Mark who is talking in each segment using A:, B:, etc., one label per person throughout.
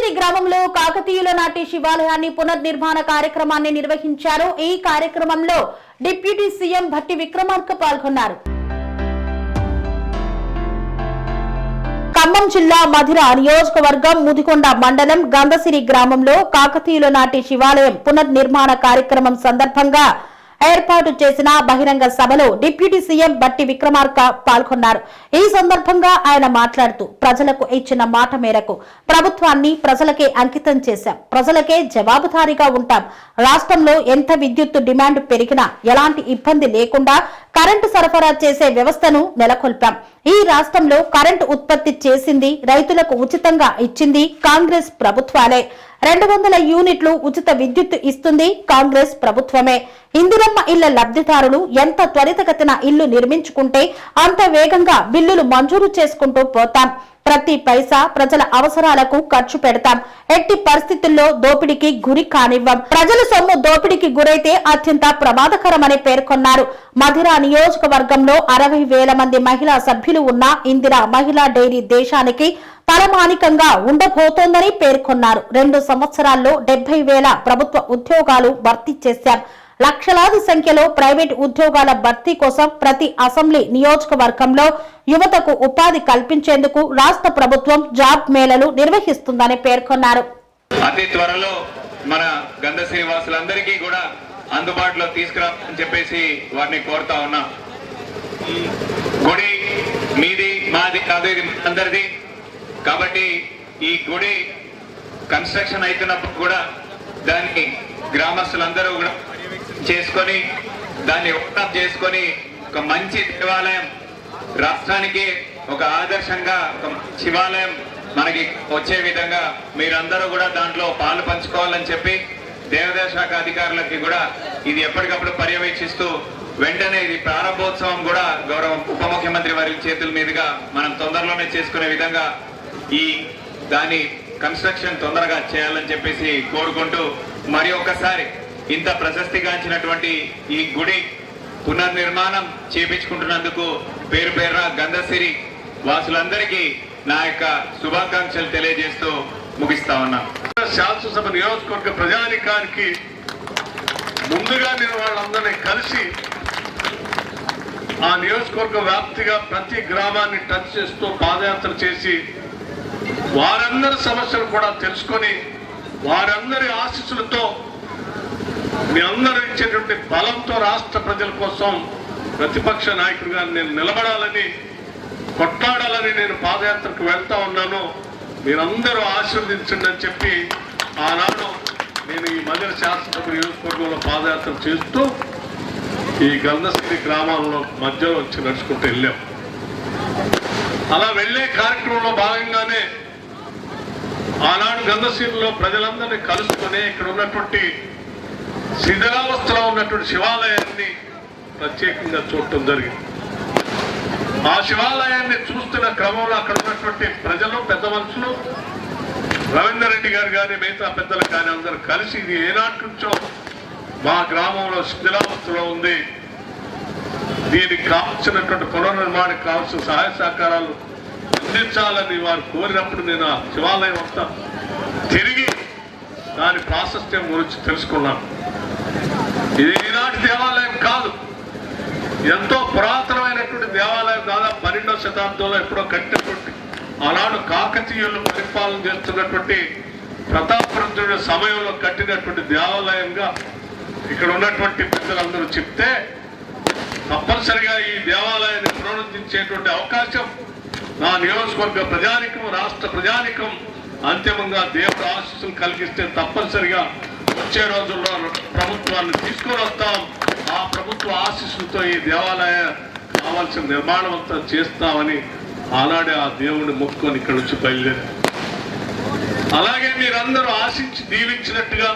A: గంధసిరి గ్రామంలో కాకతీయుల నాటి శివాలయాన్ని పునర్నిర్మాణ కార్యక్రమాన్ని నిర్వహించారు. ఈ కార్యక్రమంలో డిప్యూటీ సీఎం భట్టి విక్రమార్క పాల్గొన్నారు. ఖమ్మం జిల్లా మధిర నియోజకవర్గం ముదికొండ మండలం గంధసిరి గ్రామంలో కాకతీయుల నాటి శివాలయం పునర్నిర్మాణ కార్యక్రమం సందర్భంగా ఏర్పాటు చేసిన బహిరంగ సభలో డిప్యూటీ సీఎం బట్టి విక్రమార్క పాల్గొన్నారు. ఈ సందర్భంగా ఆయన మాట్లాడుతూ ప్రజలకు ఇచ్చిన మాట మేరకు ప్రభుత్వాన్ని ప్రజలకే అంకితం చేశాం. ప్రజలకే జవాబుదారీగా ఉంటాం. రాష్ట్రంలో ఎంత విద్యుత్ డిమాండ్ పెరిగినా ఎలాంటి ఇబ్బంది లేకుండా కరెంటు సరఫరా చేసే వ్యవస్థను నెలకొల్పాం. ఈ రాష్ట్రంలో కరెంటు ఉత్పత్తి చేసింది రైతులకు ఉచితంగా ఇచ్చింది కాంగ్రెస్ ప్రభుత్వాలే. రెండు వందల యూనిట్లు ఉచిత విద్యుత్ ఇస్తుంది కాంగ్రెస్ ప్రభుత్వమే. ఇందిరమ్మ ఇళ్ళ లబ్ధిదారులు ఎంత త్వరితగతిన ఇల్లు నిర్మించుకుంటే అంత వేగంగా బిల్లులు మంజూరు చేసుకుంటూ పోతాం. ప్రతి పైసా ప్రజల అవసరాలకు ఖర్చు పెడతాం. ఎట్టి పరిస్థితుల్లో దోపిడీకి గురి కానివ్వం. ప్రజల సొమ్ము దోపిడీకి గురైతే అత్యంత ప్రమాదకరమని పేర్కొన్నారు. మధిరా నియోజకవర్గంలో అరవై వేల మంది మహిళా సభ్యులు ఉన్న ఇందిరా మహిళా డైరీ దేశానికి తలమానికంగా ఉండబోతోందని పేర్కొన్నారు. రెండు సంవత్సరాల్లో డెబ్బై వేల ప్రభుత్వ ఉద్యోగాలు భర్తీ చేశాం. లక్షలాది సంఖ్యలో ప్రైవేట్ ఉద్యోగాల భర్తీ కోసం ప్రతి అసెంబ్లీ నియోజకవర్గంలో యువతకు ఉపాధి కల్పించేందుకు రాష్ట్ర ప్రభుత్వం జాబ్ మేళలు నిర్వహిస్తుందని పేర్కొన్నారు.
B: అతి త్వరలో మన గంధ శ్రీనివాసులందరికీ కూడా అందుబాటులో తీసుకురా అని చెప్పేసి వారిని కోరుతా ఉన్నా. గుడి మీది మాది కాదు ఇది అందరిది. కాబట్టి ఈ గుడి కన్స్ట్రక్షన్ అవుతున్నప్పుడు కూడా దాన్ని గ్రామస్తులందరూ కూడా చేసుకొని దాన్ని ఓటప్ చేసుకొని ఒక మంచి దేవాలయం రాష్ట్రానికి ఒక ఆదర్శంగా ఒక శివాలయం మనకి వచ్చే విధంగా మీరందరూ కూడా దాంట్లో పాలు పంచుకోవాలని చెప్పి దేవాదాయ శాఖ అధికారులకి కూడా ఇది ఎప్పటికప్పుడు పర్యవేక్షిస్తూ వెంటనే ఇది ప్రారంభోత్సవం కూడా గౌరవ ఉప ముఖ్యమంత్రి వారి చేతుల మీదుగా మనం తొందరలోనే చేసుకునే విధంగా ఈ దాని కన్స్ట్రక్షన్ తొందరగా చేయాలని చెప్పేసి కోరుకుంటూ మరి ఒకసారి ఇంత ప్రశస్తిగాంచినటువంటి ఈ గుడి పునర్నిర్మాణం చేపించుకుంటున్నందుకు పేరు పేరున గంధసిరి వాసులందరికీ నా యొక్క శుభాకాంక్షలు తెలియజేస్తూ ముగిస్తా ఉన్నా.
C: శాసనసభ నియోజకవర్గ ప్రజానికానికి ముందుగా నేను వాళ్ళందరినీ కలిసి ఆ నియోజకవర్గ వ్యాప్తిగా ప్రతి గ్రామాన్ని టచ్ చేస్తూ పాదయాత్ర చేసి వారందరి సమస్యలు కూడా తెలుసుకొని వారందరి ఆశీస్సులతో మీ అందరూ ఇచ్చేటువంటి బలంతో రాష్ట్ర ప్రజల కోసం ప్రతిపక్ష నాయకుడిగా నేను నిలబడాలని కొట్లాడాలని నేను పాదయాత్రకు వెళ్తా ఉన్నాను. మీరందరూ ఆశీర్వదించండి అని చెప్పి ఆనాడు నేను ఈ మధ్య శాసనసభ నియోజకవర్గంలో పాదయాత్ర చేస్తూ ఈ గంధశ్రీ గ్రామాల్లో మధ్యలో వచ్చి నడుచుకుంటూ వెళ్ళాం. అలా వెళ్ళే కార్యక్రమంలో భాగంగానే ఆనాడు గంధశ్రీలో ప్రజలందరినీ కలుసుకొని ఇక్కడ ఉన్నటువంటి శిథిలావస్థలో ఉన్నటువంటి శివాలయాన్ని ప్రత్యేకంగా చూడటం జరిగింది. ఆ శివాలయాన్ని చూస్తున్న క్రమంలో అక్కడ ఉన్నటువంటి ప్రజలు పెద్ద మనుషులు రవీందర్ రెడ్డి గారు కానీ మిగతా పెద్దలు కానీ అందరూ కలిసి ఇది ఏనాటి నుంచో మా గ్రామంలో శిథిలావస్థలో ఉంది. దీనికి కావాల్సినటువంటి పునర్నిర్మాణానికి కావాల్సిన సహాయ సహకారాలు అందించాలని వారు కోరినప్పుడు నేను ఆ శివాలయం అంతా తిరిగి దాని ప్రాశస్త్యం గురించి తెలుసుకున్నాను. ఇది ఈనాటి దేవాలయం కాదు. ఎంతో పురాతనమైనటువంటి దేవాలయం దాదాపు పన్నెండవ శతాబ్దంలో ఎప్పుడో కట్టినటువంటి ఆనాడు కాకతీయులు పరిపాలన చేస్తున్నటువంటి ప్రతాపరుద్రుడి సమయంలో కట్టినటువంటి దేవాలయంగా ఇక్కడ ఉన్నటువంటి పెద్దలందరూ చెప్తే తప్పనిసరిగా ఈ దేవాలయాన్ని పునరుద్ధరించేటువంటి అవకాశం నా నియోజకవర్గ ప్రజానికం రాష్ట్ర ప్రజానికం అంతిమంగా దేవుడు ఆశీస్సులు కలిగిస్తే తప్పనిసరిగా వచ్చే రోజుల్లో ప్రభుత్వాన్ని తీసుకొని వస్తాం ఆ ప్రభుత్వ ఆశీస్సుతో ఈ దేవాలయ కావాల్సిన నిర్మాణం అంతా చేస్తామని ఆనాడే ఆ దేవుడిని మొక్కుకొని ఇక్కడ నుంచి బయలుదేరి. అలాగే మీరందరూ ఆశించి దీవించినట్టుగా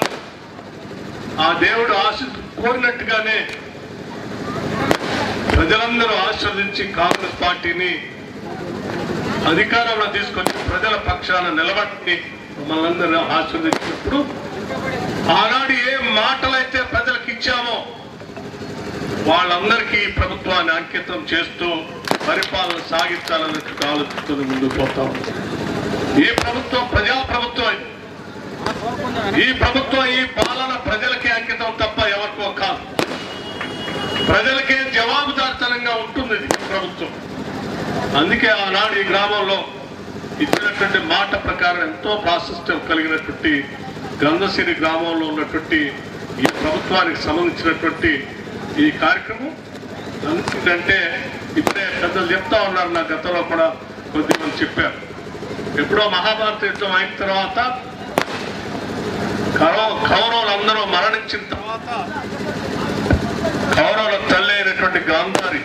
C: ఆ దేవుడు ఆశ కోరినట్టుగానే ప్రజలందరూ ఆశీర్వదించి కాంగ్రెస్ పార్టీని అధికారంలో తీసుకొచ్చి ప్రజల పక్షాన నిలబట్టి మమ్మల్ని అందరూ ఆశీర్వదించినప్పుడు ఆనాడు ఏ మాటలైతే ప్రజలకు ఇచ్చామో వాళ్ళందరికీ ప్రభుత్వాన్ని అంకితం చేస్తూ పరిపాలన సాగించాలన్నట్టు ఆలోచిస్తుంది ముందుకు పోతాం ఈ ప్రభుత్వం ప్రజా ప్రభుత్వం ఈ ప్రభుత్వం ఈ పాలన ప్రజలకే అంకితం తప్ప ఎవరికో కాదు. ప్రజలకే జవాబుదారితనంగా ఉంటుంది ఇది ప్రభుత్వం. అందుకే ఆనాడు ఈ గ్రామంలో ఇచ్చినటువంటి మాట ప్రకారం ఎంతో ప్రాశస్త్యం కలిగినటువంటి గంధసిరి గ్రామంలో ఉన్నటువంటి ఈ ప్రభుత్వానికి సంబంధించినటువంటి ఈ కార్యక్రమం. ఎందుకంటే ఇప్పుడే పెద్దలు చెప్తా ఉన్నారు నా గతంలో కూడా కొద్దిమంది చెప్పారు. ఎప్పుడో మహాభారత యుద్ధం అయిన తర్వాత కౌరవ కౌరవులందరూ మరణించిన తర్వాత కౌరవుల తల్లి అయినటువంటి గాంధారి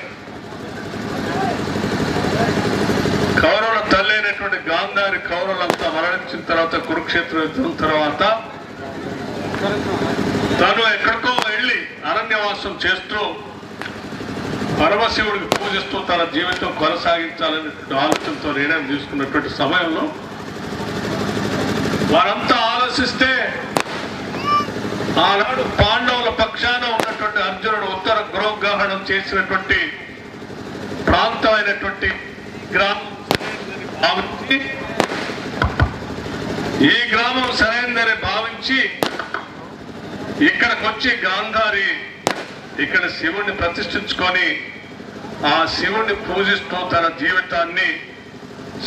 C: కౌరవుల తల్లి అయినటువంటి గాంధారి కౌరవులంతా మరణించిన తర్వాత కురుక్షేత్ర యుద్ధం తర్వాత తను ఎక్కడికో వెళ్ళి అరణ్యవాసం చేస్తూ పరమశివుడికి పూజిస్తూ తన జీవితం కొనసాగించాలని ఆలోచనతో నిర్ణయం తీసుకున్నటువంటి సమయంలో వారంతా ఆలోచిస్తే ఆనాడు పాండవుల పక్షాన ఉన్నటువంటి అర్జునుడు ఉత్తర గృహగ్రహణం చేసినటువంటి ప్రాంతమైనటువంటి గ్రామం భావించి ఈ గ్రామం సరైనదని భావించి ఇక్కడికి వచ్చి గాంధారి ఇక్కడ శివుణ్ణి ప్రతిష్ఠించుకొని ఆ శివుణ్ణి పూజిస్తూ తన జీవితాన్ని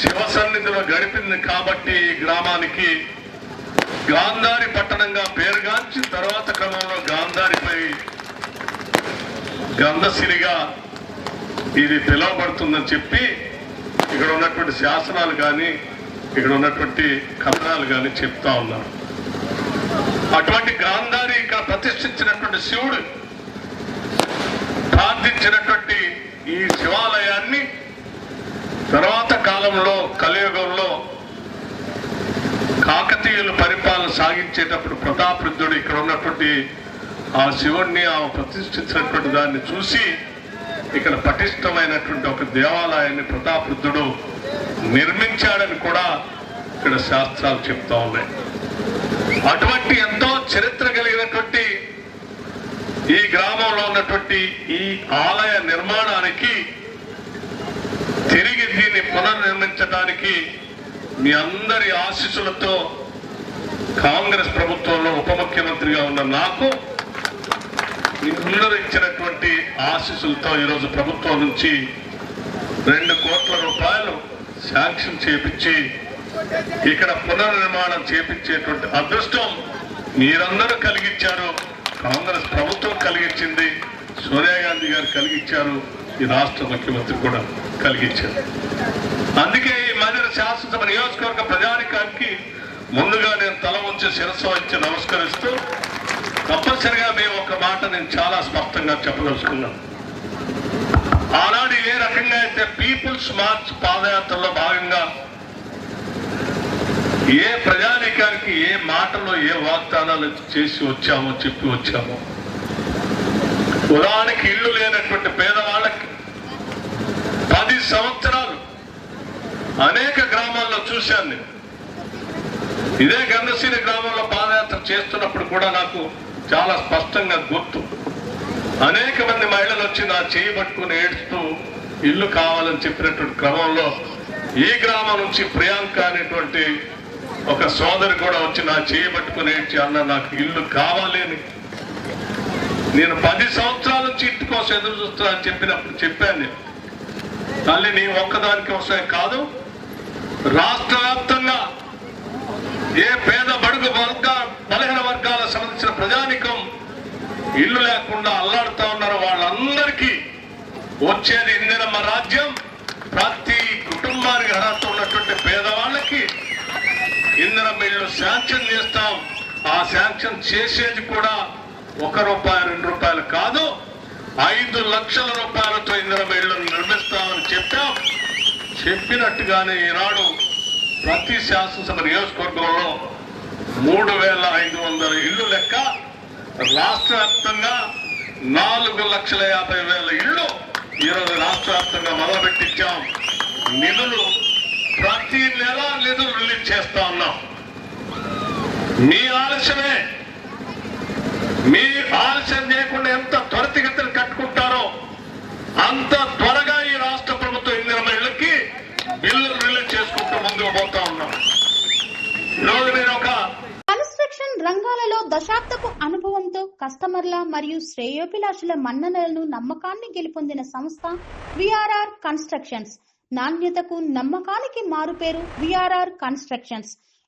C: శివ సన్నిధిలో గడిపింది కాబట్టి ఈ గ్రామానికి గాంధారి పట్టణంగా పేరుగాంచిన తర్వాత క్రమంలో గాంధారిపై గంధసిరిగా ఇది పిలువబడుతుందని చెప్పి ఇక్కడ ఉన్నటువంటి శాసనాలు కానీ ఇక్కడ ఉన్నటువంటి కథనాలు కానీ చెప్తా ఉన్నారు. అటువంటి గాంధారి ఇక్కడ ప్రతిష్ఠించినటువంటి శివుడు ప్రార్థించినటువంటి ఈ శివాలయాన్ని తర్వాత కాలంలో కలియుగంలో కాకతీయులు పరిపాలన సాగించేటప్పుడు ప్రతాపరుద్రుడు ఇక్కడ ఉన్నటువంటి ఆ శివుణ్ణి ఆ ప్రతిష్ఠించినటువంటి దాన్ని చూసి ఇక్కడ పటిష్టమైనటువంటి ఒక దేవాలయాన్ని ప్రతాపరుద్రుడు నిర్మించాడని కూడా ఇక్కడ శాస్త్రాలు చెప్తా ఉన్నాయి. అటువంటి ఎంతో చరిత్ర కలిగినటువంటి ఈ గ్రామంలో ఉన్నటువంటి ఈ ఆలయ నిర్మాణానికి తిరిగి దీన్ని పునర్నిర్మించడానికి మీ అందరి ఆశీస్సులతో కాంగ్రెస్ ప్రభుత్వంలో ఉప ముఖ్యమంత్రిగా ఉన్న నాకు అందరూ ఇచ్చినటువంటి ఆశీస్సులతో ఈరోజు ప్రభుత్వం నుంచి రెండు కోట్ల రూపాయలు శాంక్షన్ చేపించి ఇక్కడ పునర్నిర్మాణం చేపించేటువంటి అదృష్టం మీరందరూ కలిగించారు. కాంగ్రెస్ ప్రభుత్వం కలిగించింది సోనియా గాంధీ గారు కలిగించారు ఈ రాష్ట్ర ముఖ్యమంత్రి కూడా కలిగించారు అందుకే ఈ మందిర శాసనసభ నియోజకవర్గ ప్రజానికానికి ముందుగా నేను తల ఉంచి శిరస్సు వచ్చి నమస్కరిస్తూ తప్పనిసరిగా మేము ఒక మాట నేను చాలా స్పష్టంగా చెప్పదలుచుకున్నాను. ఆనాడు ఏ రకంగా అయితే పీపుల్స్ మార్చ్ పాదయాత్రలో భాగంగా ఏ ప్రజానీకానికి ఏ మాటలో ఏ వాగ్దానాలు చేసి వచ్చామో చెప్పి వచ్చామో. ఉదాహరణకి ఇల్లు లేనటువంటి పేదవాళ్ళకి పది సంవత్సరాలు అనేక గ్రామాల్లో చూశాను నేను. ఇదే గంధశ్రీ గ్రామంలో పాదయాత్ర చేస్తున్నప్పుడు కూడా నాకు చాలా స్పష్టంగా గుర్తు. అనేక మంది మహిళలు వచ్చి నా చేయి పట్టుకుని ఏడుస్తూ ఇల్లు కావాలని చెప్పినటువంటి క్రమంలో ఈ గ్రామం నుంచి ప్రియాంక అనేటువంటి ఒక సోదరి కూడా వచ్చి నా చేయి ఏడ్చి అన్న నాకు ఇల్లు కావాలి నేను పది సంవత్సరాల నుంచి ఇంటి కోసం ఎదురు చూస్తున్నా అని చెప్పినప్పుడు చెప్పాను నేను. తల్లి నీ ఒక్కదానికి వస్తాయి కాదు. రాష్ట్ర వ్యాప్తంగా ఏ పేద బడుగు వర్గ బలహీన వర్గాల సంబంధించిన ప్రజానికం ఇల్లు లేకుండా అల్లాడుతా ఉన్నారో వాళ్ళందరికీ వచ్చేది ఇందిరమ్మ రాజ్యం ప్రతి కుటుంబానికి అర్హత ఉన్నటువంటి పేదవాళ్ళకి ఇందిరమ్మ ఇల్లు శాంక్షన్ చేస్తాం. ఆ శాంక్షన్ చేసేది కూడా ఒక రూపాయి రెండు రూపాయలు కాదు. ఐదు లక్షల రూపాయలతో ఇందిరమ్మ ఇళ్ళను నిర్మిస్తామని చెప్పాం. చెప్పినట్టుగానే ఈనాడు ప్రతి శాసనసభ నియోజకవర్గంలో మూడు వేల ఐదు వందల ఇల్లు లెక్క రాష్ట్ర వ్యాప్తంగా నాలుగు లక్షల యాభై వేల ఇళ్ళు ఈరోజు రాష్ట్ర వ్యాప్తంగా మొదలుపెట్టించాం. నిధులు ప్రతి నెల నిధులు రిలీజ్ చేస్తా ఉన్నాం. మీ ఆలస్యమే. మీ ఆలస్యం చేయకుండా ఎంత త్వరితగతిని కట్టుకుంటారో అంత త్వరగా ఈ రాష్ట్ర ప్రభుత్వం ఇందిన మహిళలకి బిల్లులు రిలీజ్ చేసుకుంటూ ముందుకు పోతా ఉన్నాం. ఈరోజు నేను ఒక
D: కన్స్ట్రక్షన్ కస్టమర్ల మరియు శ్రేయోభిలాషుల మన్ననలను నమ్మకాన్ని గెలుపొందిన సంస్థ విఆర్ఆర్ కన్స్ట్రక్షన్స్. నాణ్యతకు నమ్మకానికి మారుపేరు VRR constructions.